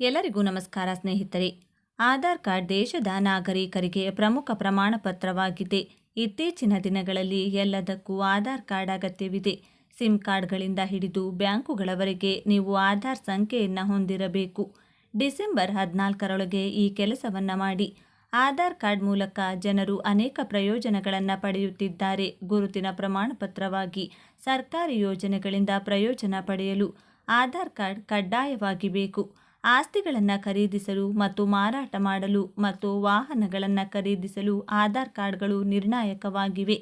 ಎಲ್ಲರಿಗೂ ನಮಸ್ಕಾರ ಸ್ನೇಹಿತರೆ. ಆಧಾರ್ ಕಾರ್ಡ್ ದೇಶದ ನಾಗರಿಕರಿಗೆ ಪ್ರಮುಖ ಪ್ರಮಾಣಪತ್ರವಾಗಿದೆ. ಇತ್ತೀಚಿನ ದಿನಗಳಲ್ಲಿ ಎಲ್ಲದಕ್ಕೂ ಆಧಾರ್ ಕಾರ್ಡ್ ಅಗತ್ಯವಿದೆ. ಸಿಮ್ ಕಾರ್ಡ್ಗಳಿಂದ ಹಿಡಿದು ಬ್ಯಾಂಕುಗಳವರೆಗೆ ನೀವು ಆಧಾರ್ ಸಂಖ್ಯೆಯನ್ನು ಹೊಂದಿರಬೇಕು. ಡಿಸೆಂಬರ್ ಹದಿನಾಲ್ಕರೊಳಗೆ ಈ ಕೆಲಸವನ್ನು ಮಾಡಿ. ಆಧಾರ್ ಕಾರ್ಡ್ ಮೂಲಕ ಜನರು ಅನೇಕ ಪ್ರಯೋಜನಗಳನ್ನು ಪಡೆಯುತ್ತಿದ್ದಾರೆ. ಗುರುತಿನ ಪ್ರಮಾಣಪತ್ರವಾಗಿ ಸರ್ಕಾರಿ ಯೋಜನೆಗಳಿಂದ ಪ್ರಯೋಜನ ಪಡೆಯಲು ಆಧಾರ್ ಕಾರ್ಡ್ ಕಡ್ಡಾಯವಾಗಿ ಬೇಕು. ಆಸ್ತಿಗಳನ್ನು ಖರೀದಿಸಲು ಮತ್ತು ಮಾರಾಟ ಮಾಡಲು ಮತ್ತು ವಾಹನಗಳನ್ನು ಖರೀದಿಸಲು ಆಧಾರ್ ಕಾರ್ಡ್ಗಳು ನಿರ್ಣಾಯಕವಾಗಿವೆ.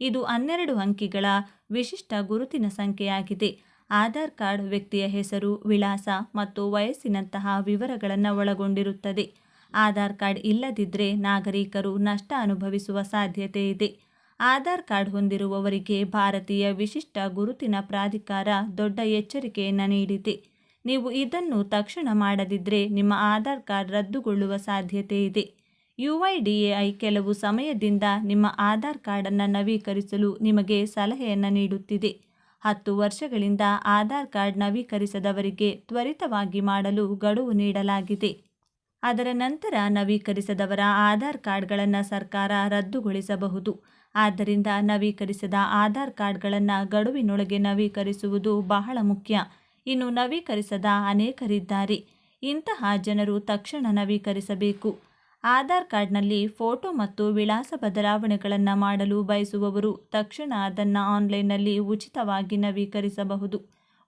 ಇದು ಹನ್ನೆರಡು ಅಂಕಿಗಳ ವಿಶಿಷ್ಟ ಗುರುತಿನ ಸಂಖ್ಯೆಯಾಗಿದೆ. ಆಧಾರ್ ಕಾರ್ಡ್ ವ್ಯಕ್ತಿಯ ಹೆಸರು, ವಿಳಾಸ ಮತ್ತು ವಯಸ್ಸಿನಂತಹ ವಿವರಗಳನ್ನು ಒಳಗೊಂಡಿರುತ್ತದೆ. ಆಧಾರ್ ಕಾರ್ಡ್ ಇಲ್ಲದಿದ್ದರೆ ನಾಗರಿಕರು ನಷ್ಟ ಅನುಭವಿಸುವ ಸಾಧ್ಯತೆ ಇದೆ. ಆಧಾರ್ ಕಾರ್ಡ್ ಹೊಂದಿರುವವರಿಗೆ ಭಾರತೀಯ ವಿಶಿಷ್ಟ ಗುರುತಿನ ಪ್ರಾಧಿಕಾರ ದೊಡ್ಡ ಎಚ್ಚರಿಕೆಯನ್ನು ನೀಡಿದೆ. ನೀವು ಇದನ್ನು ತಕ್ಷಣ ಮಾಡದಿದ್ದರೆ ನಿಮ್ಮ ಆಧಾರ್ ಕಾರ್ಡ್ ರದ್ದುಗೊಳ್ಳುವ ಸಾಧ್ಯತೆ ಇದೆ. U I D A I ಕೆಲವು ಸಮಯದಿಂದ ನಿಮ್ಮ ಆಧಾರ್ ಕಾರ್ಡನ್ನು ನವೀಕರಿಸಲು ನಿಮಗೆ ಸಲಹೆಯನ್ನು ನೀಡುತ್ತಿದೆ. ಹತ್ತು ವರ್ಷಗಳಿಂದ ಆಧಾರ್ ಕಾರ್ಡ್ ನವೀಕರಿಸದವರಿಗೆ ತ್ವರಿತವಾಗಿ ಮಾಡಲು ಗಡುವು ನೀಡಲಾಗಿದೆ. ಅದರ ನಂತರ ನವೀಕರಿಸದವರ ಆಧಾರ್ ಕಾರ್ಡ್ಗಳನ್ನು ಸರ್ಕಾರ ರದ್ದುಗೊಳಿಸಬಹುದು. ಆದ್ದರಿಂದ ನವೀಕರಿಸದ ಆಧಾರ್ ಕಾರ್ಡ್ಗಳನ್ನು ಗಡುವಿನೊಳಗೆ ನವೀಕರಿಸುವುದು ಬಹಳ ಮುಖ್ಯ. ಇನ್ನು ನವೀಕರಿಸದ ಅನೇಕರಿದ್ದಾರೆ. ಇಂತಹ ಜನರು ತಕ್ಷಣ ನವೀಕರಿಸಬೇಕು. ಆಧಾರ್ ಕಾರ್ಡ್ನಲ್ಲಿ ಫೋಟೋ ಮತ್ತು ವಿಳಾಸ ಬದಲಾವಣೆಗಳನ್ನು ಮಾಡಲು ಬಯಸುವವರು ತಕ್ಷಣ ಅದನ್ನು ಆನ್ಲೈನ್ನಲ್ಲಿ ಉಚಿತವಾಗಿ ನವೀಕರಿಸಬಹುದು.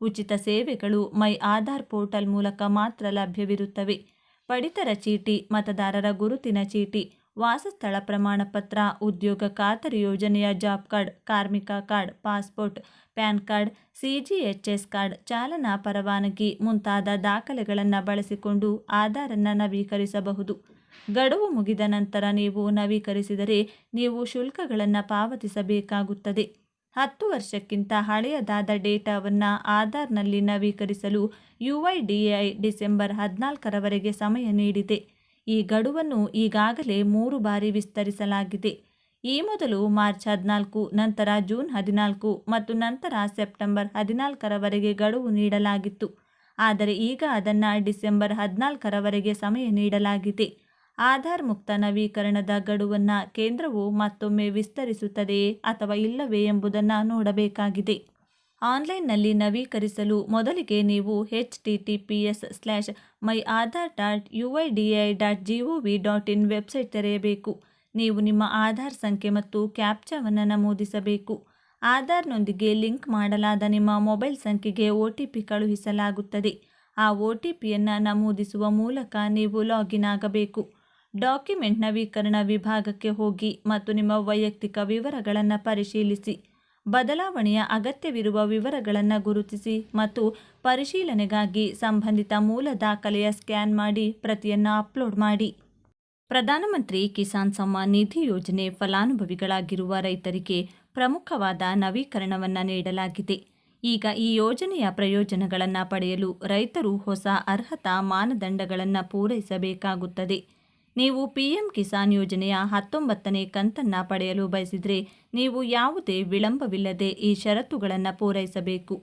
ಉಚಿತ ಸೇವೆಗಳು ಮೈ ಆಧಾರ್ ಪೋರ್ಟಲ್ ಮೂಲಕ ಮಾತ್ರ ಲಭ್ಯವಿರುತ್ತವೆ. ಪಡಿತರ ಚೀಟಿ, ಮತದಾರರ ಗುರುತಿನ ಚೀಟಿ ವಾಸಸ್ಥಳ ಪ್ರಮಾಣಪತ್ರ ಉದ್ಯೋಗ ಖಾತರಿ ಯೋಜನೆಯ ಜಾಬ್ ಕಾರ್ಡ್, ಕಾರ್ಮಿಕ card, passport, pan card, CGHS card, ಚಾಲನಾ ಪರವಾನಗಿ ಮುಂತಾದ ದಾಖಲೆಗಳನ್ನು ಬಳಸಿಕೊಂಡು ಆಧಾರನ್ನು ನವೀಕರಿಸಬಹುದು. ಗಡುವು ಮುಗಿದ ನಂತರ ನೀವು ನವೀಕರಿಸಿದರೆ ನೀವು ಶುಲ್ಕಗಳನ್ನು ಪಾವತಿಸಬೇಕಾಗುತ್ತದೆ. ಹತ್ತು ವರ್ಷಕ್ಕಿಂತ ಹಳೆಯದಾದ ಡೇಟಾವನ್ನು ಆಧಾರ್ನಲ್ಲಿ ನವೀಕರಿಸಲು ಯುಐಡಿಎಐ ಡಿಸೆಂಬರ್ ಹದಿನಾಲ್ಕರವರೆಗೆ ಸಮಯ ನೀಡಿದೆ. ಈ ಗಡುವನ್ನು ಈಗಾಗಲೇ ಮೂರು ಬಾರಿ ವಿಸ್ತರಿಸಲಾಗಿದೆ. ಈ ಮೊದಲು ಮಾರ್ಚ್ ಹದಿನಾಲ್ಕು, ನಂತರ ಜೂನ್ ಹದಿನಾಲ್ಕು ಮತ್ತು ನಂತರ ಸೆಪ್ಟೆಂಬರ್ ಹದಿನಾಲ್ಕರವರೆಗೆ ಗಡುವು ನೀಡಲಾಗಿತ್ತು. ಆದರೆ ಈಗ ಅದನ್ನು ಡಿಸೆಂಬರ್ ಹದಿನಾಲ್ಕರವರೆಗೆ ಸಮಯ ನೀಡಲಾಗಿದೆ. ಆಧಾರ್ ಮುಕ್ತ ನವೀಕರಣದ ಗಡುವನ್ನು ಕೇಂದ್ರವು ಮತ್ತೊಮ್ಮೆ ವಿಸ್ತರಿಸುತ್ತದೆಯೇ ಅಥವಾ ಇಲ್ಲವೇ ಎಂಬುದನ್ನು ನೋಡಬೇಕಾಗಿದೆ. ಆನ್ಲೈನ್ನಲ್ಲಿ ನವೀಕರಿಸಲು ಮೊದಲಿಗೆ ನೀವು H T T P S slash my Aadhaar dot U I D I dot G O V dot in website ತೆರೆಯಬೇಕು. ನೀವು ನಿಮ್ಮ ಆಧಾರ್ ಸಂಖ್ಯೆ ಮತ್ತು ಕ್ಯಾಪ್ಚಾವನ್ನು ನಮೂದಿಸಬೇಕು. ಆಧಾರ್ನೊಂದಿಗೆ ಲಿಂಕ್ ಮಾಡಲಾದ ನಿಮ್ಮ ಮೊಬೈಲ್ ಸಂಖ್ಯೆಗೆ ಒ ಟಿ ಪಿ ಕಳುಹಿಸಲಾಗುತ್ತದೆ. ಆ ಒ ಟಿ ಪಿಯನ್ನು ನಮೂದಿಸುವ ಮೂಲಕ ನೀವು ಲಾಗಿನ್ ಆಗಬೇಕು. ಡಾಕ್ಯುಮೆಂಟ್ ನವೀಕರಣ ವಿಭಾಗಕ್ಕೆ ಹೋಗಿ ಮತ್ತು ನಿಮ್ಮ ವೈಯಕ್ತಿಕ ವಿವರಗಳನ್ನು ಪರಿಶೀಲಿಸಿ. ಬದಲಾವಣೆಯ ಅಗತ್ಯವಿರುವ ವಿವರಗಳನ್ನು ಗುರುತಿಸಿ ಮತ್ತು ಪರಿಶೀಲನೆಗಾಗಿ ಸಂಬಂಧಿತ ಮೂಲ ದಾಖಲೆಯ ಸ್ಕ್ಯಾನ್ ಮಾಡಿ ಪ್ರತಿಯನ್ನು ಅಪ್ಲೋಡ್ ಮಾಡಿ. ಪ್ರಧಾನಮಂತ್ರಿ ಕಿಸಾನ್ ಸಮ್ಮಾನ್ ನಿಧಿ ಯೋಜನೆ ಫಲಾನುಭವಿಗಳಾಗಿರುವ ರೈತರಿಗೆ ಪ್ರಮುಖವಾದ ನವೀಕರಣವನ್ನು ನೀಡಲಾಗಿದೆ. ಈಗ ಈ ಯೋಜನೆಯ ಪ್ರಯೋಜನಗಳನ್ನು ಪಡೆಯಲು ರೈತರು ಹೊಸ ಅರ್ಹತಾ ಮಾನದಂಡಗಳನ್ನು ಪೂರೈಸಬೇಕಾಗುತ್ತದೆ. ನೀವು ಪಿಎಂ ಕಿಸಾನ್ ಯೋಜನೆಯ ಹತ್ತೊಂಬತ್ತನೇ ಕಂತನ್ನು ಪಡೆಯಲು ಬಯಸಿದರೆ ನೀವು ಯಾವುದೇ ವಿಳಂಬವಿಲ್ಲದೆ ಈ ಷರತ್ತುಗಳನ್ನು ಪೂರೈಸಬೇಕು.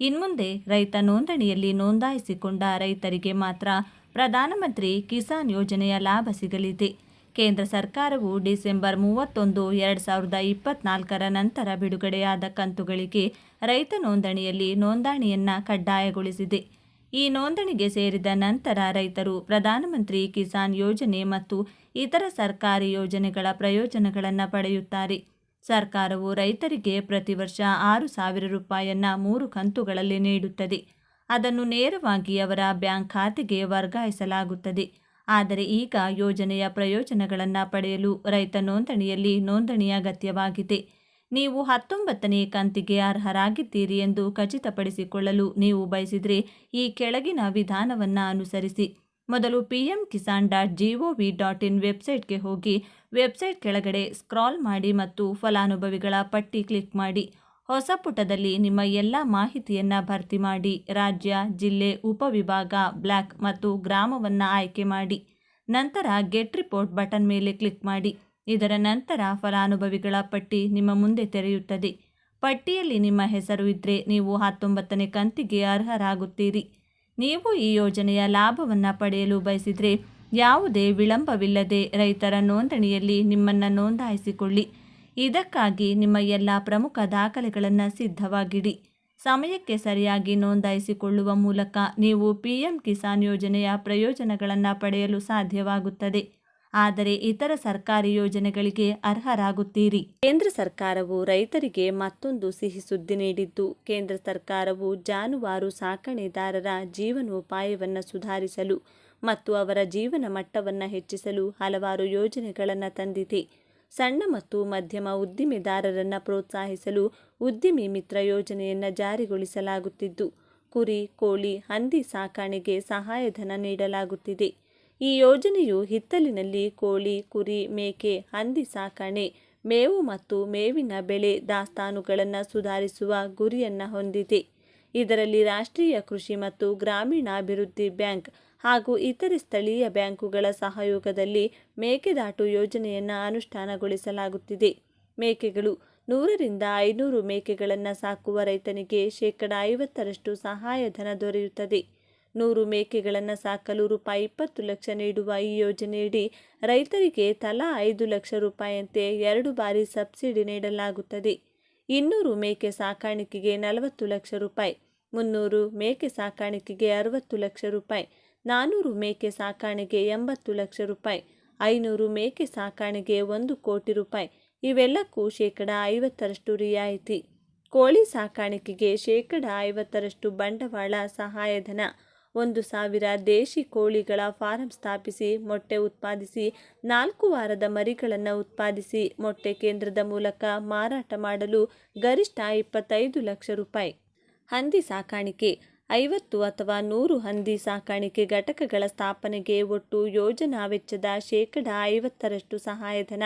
ಇನ್ಮುಂದೆ ರೈತ ನೋಂದಣಿಯಲ್ಲಿ ನೋಂದಾಯಿಸಿಕೊಂಡ ರೈತರಿಗೆ ಮಾತ್ರ ಪ್ರಧಾನಮಂತ್ರಿ ಕಿಸಾನ್ ಯೋಜನೆಯ ಲಾಭ ಸಿಗಲಿದೆ. ಕೇಂದ್ರ ಸರ್ಕಾರವು ಡಿಸೆಂಬರ್ ಮೂವತ್ತೊಂದು, ಎರಡು ಸಾವಿರದ ಇಪ್ಪತ್ನಾಲ್ಕರ ನಂತರ ಬಿಡುಗಡೆಯಾದ ಕಂತುಗಳಿಗೆ ರೈತ ನೋಂದಣಿಯಲ್ಲಿ ನೋಂದಣಿಯನ್ನು ಕಡ್ಡಾಯಗೊಳಿಸಿದೆ. ಈ ನೋಂದಣಿಗೆ ಸೇರಿದ ನಂತರ ರೈತರು ಪ್ರಧಾನಮಂತ್ರಿ ಕಿಸಾನ್ ಯೋಜನೆ ಮತ್ತು ಇತರ ಸರ್ಕಾರಿ ಯೋಜನೆಗಳ ಪ್ರಯೋಜನಗಳನ್ನು ಪಡೆಯುತ್ತಾರೆ. ಸರ್ಕಾರವು ರೈತರಿಗೆ ಪ್ರತಿ ವರ್ಷ ಆರು ಸಾವಿರ ರೂಪಾಯಿಯನ್ನು ಮೂರು ಕಂತುಗಳಲ್ಲಿ ನೀಡುತ್ತದೆ. ಅದನ್ನು ನೇರವಾಗಿ ಅವರ ಬ್ಯಾಂಕ್ ಖಾತೆಗೆ ವರ್ಗಾಯಿಸಲಾಗುತ್ತದೆ. ಆದರೆ ಈಗ ಯೋಜನೆಯ ಪ್ರಯೋಜನಗಳನ್ನು ಪಡೆಯಲು ರೈತ ನೋಂದಣಿಯಲ್ಲಿ ನೋಂದಣಿ ಅಗತ್ಯವಾಗಿದೆ. ನೀವು ಹತ್ತೊಂಬತ್ತನೇ ಕಂತಿಗೆ ಅರ್ಹರಾಗಿದ್ದೀರಿ ಎಂದು ಖಚಿತಪಡಿಸಿಕೊಳ್ಳಲು ನೀವು ಬಯಸಿದರೆ ಈ ಕೆಳಗಿನ ವಿಧಾನವನ್ನು ಅನುಸರಿಸಿ. ಮೊದಲು P M Kisan dot G dot in ವೆಬ್ಸೈಟ್ಗೆ ಹೋಗಿ, ವೆಬ್ಸೈಟ್ ಕೆಳಗಡೆ ಸ್ಕ್ರಾಲ್ ಮಾಡಿ ಮತ್ತು ಫಲಾನುಭವಿಗಳ ಪಟ್ಟಿ ಕ್ಲಿಕ್ ಮಾಡಿ. ಹೊಸ ಪುಟದಲ್ಲಿ ನಿಮ್ಮ ಎಲ್ಲ ಮಾಹಿತಿಯನ್ನು ಭರ್ತಿ ಮಾಡಿ, ರಾಜ್ಯ, ಜಿಲ್ಲೆ, ಉಪವಿಭಾಗ, ಬ್ಲಾಕ್ ಮತ್ತು ಗ್ರಾಮವನ್ನು ಆಯ್ಕೆ ಮಾಡಿ. ನಂತರ ಗೆಟ್ ರಿಪೋರ್ಟ್ ಬಟನ್ ಮೇಲೆ ಕ್ಲಿಕ್ ಮಾಡಿ. ಇದರ ನಂತರ ಫಲಾನುಭವಿಗಳ ಪಟ್ಟಿ ನಿಮ್ಮ ಮುಂದೆ ತೆರೆಯುತ್ತದೆ. ಪಟ್ಟಿಯಲ್ಲಿ ನಿಮ್ಮ ಹೆಸರು ಇದ್ದರೆ ನೀವು ಹತ್ತೊಂಬತ್ತನೇ ಕಂತಿಗೆ ಅರ್ಹರಾಗುತ್ತೀರಿ. ನೀವು ಈ ಯೋಜನೆಯ ಲಾಭವನ್ನು ಪಡೆಯಲು ಬಯಸಿದರೆ ಯಾವುದೇ ವಿಳಂಬವಿಲ್ಲದೆ ರೈತರ ನೋಂದಣಿಯಲ್ಲಿ ನಿಮ್ಮನ್ನು ನೋಂದಾಯಿಸಿಕೊಳ್ಳಿ. ಇದಕ್ಕಾಗಿ ನಿಮ್ಮ ಎಲ್ಲ ಪ್ರಮುಖ ದಾಖಲೆಗಳನ್ನು ಸಿದ್ಧವಾಗಿಡಿ. ಸಮಯಕ್ಕೆ ಸರಿಯಾಗಿ ನೋಂದಾಯಿಸಿಕೊಳ್ಳುವ ಮೂಲಕ ನೀವು ಪಿ ಎಂ ಕಿಸಾನ್ ಯೋಜನೆಯ ಪ್ರಯೋಜನಗಳನ್ನು ಪಡೆಯಲು ಸಾಧ್ಯವಾಗುತ್ತದೆ. ಆದರೆ ಇತರ ಸರ್ಕಾರಿ ಯೋಜನೆಗಳಿಗೆ ಅರ್ಹರಾಗುತ್ತೀರಿ. ಕೇಂದ್ರ ಸರ್ಕಾರವು ರೈತರಿಗೆ ಮತ್ತೊಂದು ಸಿಹಿ ಸುದ್ದಿ ನೀಡಿದ್ದು, ಕೇಂದ್ರ ಸರ್ಕಾರವು ಜಾನುವಾರು ಸಾಕಣೆದಾರರ ಜೀವನೋಪಾಯವನ್ನು ಸುಧಾರಿಸಲು ಮತ್ತು ಅವರ ಜೀವನ ಮಟ್ಟವನ್ನು ಹೆಚ್ಚಿಸಲು ಹಲವಾರು ಯೋಜನೆಗಳನ್ನು ತಂದಿದೆ. ಸಣ್ಣ ಮತ್ತು ಮಧ್ಯಮ ಉದ್ದಿಮೆದಾರರನ್ನು ಪ್ರೋತ್ಸಾಹಿಸಲು ಉದ್ದಿಮೆ ಮಿತ್ರ ಯೋಜನೆಯನ್ನು ಜಾರಿಗೊಳಿಸಲಾಗುತ್ತಿದ್ದು, ಕುರಿ, ಕೋಳಿ, ಹಂದಿ ಸಾಕಾಣೆಗೆ ಸಹಾಯಧನ ನೀಡಲಾಗುತ್ತಿದೆ. ಈ ಯೋಜನೆಯು ಹಿತ್ತಲಿನಲ್ಲಿ ಕೋಳಿ, ಕುರಿ, ಮೇಕೆ, ಹಂದಿ ಸಾಕಣೆ, ಮೇವು ಮತ್ತು ಮೇವಿನ ಬೆಳೆ ದಾಸ್ತಾನುಗಳನ್ನು ಸುಧಾರಿಸುವ ಗುರಿಯನ್ನು ಹೊಂದಿದೆ. ಇದರಲ್ಲಿ ರಾಷ್ಟ್ರೀಯ ಕೃಷಿ ಮತ್ತು ಗ್ರಾಮೀಣಾಭಿವೃದ್ಧಿ ಬ್ಯಾಂಕ್ ಹಾಗೂ ಇತರೆ ಸ್ಥಳೀಯ ಬ್ಯಾಂಕುಗಳ ಸಹಯೋಗದಲ್ಲಿ ಮೇಕೆದಾಟು ಯೋಜನೆಯನ್ನು ಅನುಷ್ಠಾನಗೊಳಿಸಲಾಗುತ್ತಿದೆ. ಮೇಕೆಗಳು ನೂರರಿಂದ ಐನೂರು ಮೇಕೆಗಳನ್ನು ಸಾಕುವ ರೈತನಿಗೆ ಶೇಕಡ ಐವತ್ತರಷ್ಟು ಸಹಾಯಧನ ದೊರೆಯುತ್ತದೆ. ನೂರು ಮೇಕೆಗಳನ್ನು ಸಾಕಲು ರೂಪಾಯಿ ಇಪ್ಪತ್ತು ಲಕ್ಷ ನೀಡುವ ಈ ಯೋಜನೆಯಡಿ ರೈತರಿಗೆ ತಲಾ ಐದು ಲಕ್ಷ ರೂಪಾಯಿಯಂತೆ ಎರಡು ಬಾರಿ ಸಬ್ಸಿಡಿ ನೀಡಲಾಗುತ್ತದೆ. ಇನ್ನೂರು ಮೇಕೆ ಸಾಕಾಣಿಕೆಗೆ ನಲವತ್ತು ಲಕ್ಷ ರೂಪಾಯಿ, ಮುನ್ನೂರು ಮೇಕೆ ಸಾಕಾಣಿಕೆಗೆ ಅರವತ್ತು ಲಕ್ಷ ರೂಪಾಯಿ ನಾನ್ನೂರು ಮೇಕೆ ಸಾಕಾಣೆಗೆ ಎಂಬತ್ತು ಲಕ್ಷ ರೂಪಾಯಿ, ಐನೂರು ಮೇಕೆ ಸಾಕಾಣೆಗೆ ಒಂದು ಕೋಟಿ ರೂಪಾಯಿ, ಇವೆಲ್ಲಕ್ಕೂ ಶೇಕಡ ಐವತ್ತರಷ್ಟು ರಿಯಾಯಿತಿ. ಕೋಳಿ ಸಾಕಾಣಿಕೆಗೆ ಶೇಕಡ ಐವತ್ತರಷ್ಟು ಬಂಡವಾಳ ಸಹಾಯಧನ ಒಂದು ಸಾವಿರ ದೇಶಿ ಕೋಳಿಗಳ ಫಾರಂ ಸ್ಥಾಪಿಸಿ, ಮೊಟ್ಟೆ ಉತ್ಪಾದಿಸಿ, ನಾಲ್ಕು ವಾರದ ಮರಿಗಳನ್ನು ಉತ್ಪಾದಿಸಿ, ಮೊಟ್ಟೆ ಕೇಂದ್ರದ ಮೂಲಕ ಮಾರಾಟ ಮಾಡಲು ಗರಿಷ್ಠ ಇಪ್ಪತ್ತೈದು ಲಕ್ಷ ರೂಪಾಯಿ. ಹಂದಿ ಸಾಕಾಣಿಕೆ. ಐವತ್ತು ಅಥವಾ ನೂರು ಹಂದಿ ಸಾಕಾಣಿಕೆ ಘಟಕಗಳ ಸ್ಥಾಪನೆಗೆ ಒಟ್ಟು ಯೋಜನಾ ವೆಚ್ಚದ ಶೇಕಡ ಐವತ್ತರಷ್ಟು ಸಹಾಯಧನ.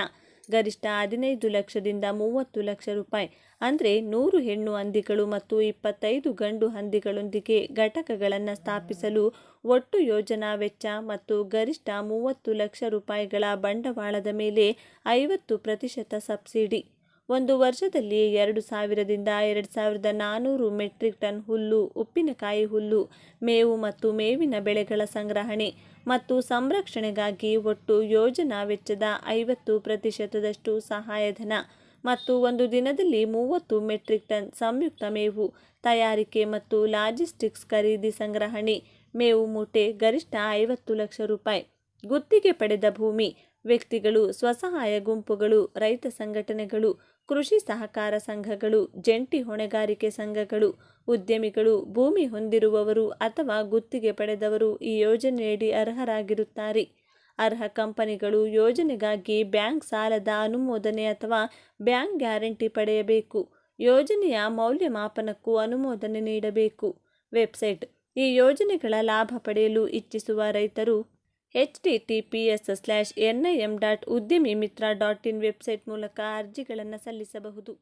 ಗರಿಷ್ಠ ಹದಿನೈದು ಲಕ್ಷದಿಂದ ಮೂವತ್ತು ಲಕ್ಷ ರೂಪಾಯಿ. ಅಂದರೆ ನೂರು ಹೆಣ್ಣು ಹಂದಿಗಳು ಮತ್ತು ಇಪ್ಪತ್ತೈದು ಗಂಡು ಹಂದಿಗಳೊಂದಿಗೆ ಘಟಕಗಳನ್ನು ಸ್ಥಾಪಿಸಲು ಒಟ್ಟು ಯೋಜನಾ ವೆಚ್ಚ ಮತ್ತು ಗರಿಷ್ಠ ಮೂವತ್ತು ಲಕ್ಷ ರೂಪಾಯಿಗಳ ಬಂಡವಾಳದ ಮೇಲೆ ಐವತ್ತು ಪ್ರತಿಶತ ಸಬ್ಸಿಡಿ. ಒಂದು ವರ್ಷದಲ್ಲಿ ಎರಡು ಸಾವಿರದಿಂದ ಎರಡು ಸಾವಿರದ ನಾನ್ನೂರು ಮೆಟ್ರಿಕ್ ಟನ್ ಹುಲ್ಲು, ಉಪ್ಪಿನಕಾಯಿ ಹುಲ್ಲು, ಮೇವು ಮತ್ತು ಮೇವಿನ ಬೆಳೆಗಳ ಸಂಗ್ರಹಣೆ ಮತ್ತು ಸಂರಕ್ಷಣೆಗಾಗಿ ಒಟ್ಟು ಯೋಜನಾ ವೆಚ್ಚದ ಐವತ್ತು ಪ್ರತಿಶತದಷ್ಟು ಸಹಾಯಧನ ಮತ್ತು ಒಂದು ದಿನದಲ್ಲಿ ಮೂವತ್ತು ಮೆಟ್ರಿಕ್ ಟನ್ ಸಂಯುಕ್ತ ಮೇವು ತಯಾರಿಕೆ ಮತ್ತು ಲಾಜಿಸ್ಟಿಕ್ಸ್ ಖರೀದಿ ಸಂಗ್ರಹಣೆ, ಮೇವು ಮೂಟೆ, ಗರಿಷ್ಠ ಐವತ್ತು ಲಕ್ಷ ರೂಪಾಯಿ, ಗುತ್ತಿಗೆ ಪಡೆದ ಭೂಮಿ, ವ್ಯಕ್ತಿಗಳು, ಸ್ವಸಹಾಯ ಗುಂಪುಗಳು, ರೈತ ಸಂಘಟನೆಗಳು ಕೃಷಿ ಸಹಕಾರ ಸಂಘಗಳು, ಜಂಟಿ ಹೊಣೆಗಾರಿಕೆ ಸಂಘಗಳು, ಉದ್ಯಮಿಗಳು ಭೂಮಿ ಹೊಂದಿರುವವರು ಅಥವಾ ಗುತ್ತಿಗೆ ಪಡೆದವರು ಈ ಯೋಜನೆಯಡಿ ಅರ್ಹರಾಗಿರುತ್ತಾರೆ. ಅರ್ಹ ಕಂಪನಿಗಳು ಯೋಜನೆಗಾಗಿ ಬ್ಯಾಂಕ್ ಸಾಲದ ಅನುಮೋದನೆ ಅಥವಾ ಬ್ಯಾಂಕ್ ಗ್ಯಾರಂಟಿ ಪಡೆಯಬೇಕು. ಯೋಜನೆಯ ಮೌಲ್ಯಮಾಪನಕ್ಕೂ ಅನುಮೋದನೆ ನೀಡಬೇಕು. ವೆಬ್ಸೈಟ್ ಈ ಯೋಜನೆಗಳ ಲಾಭ ಪಡೆಯಲು ಇಚ್ಛಿಸುವ ರೈತರು H T T P S slash N I M dot Udyami Mitra dot in website ಮೂಲಕ ಅರ್ಜಿಗಳನ್ನು ಸಲ್ಲಿಸಬಹುದು.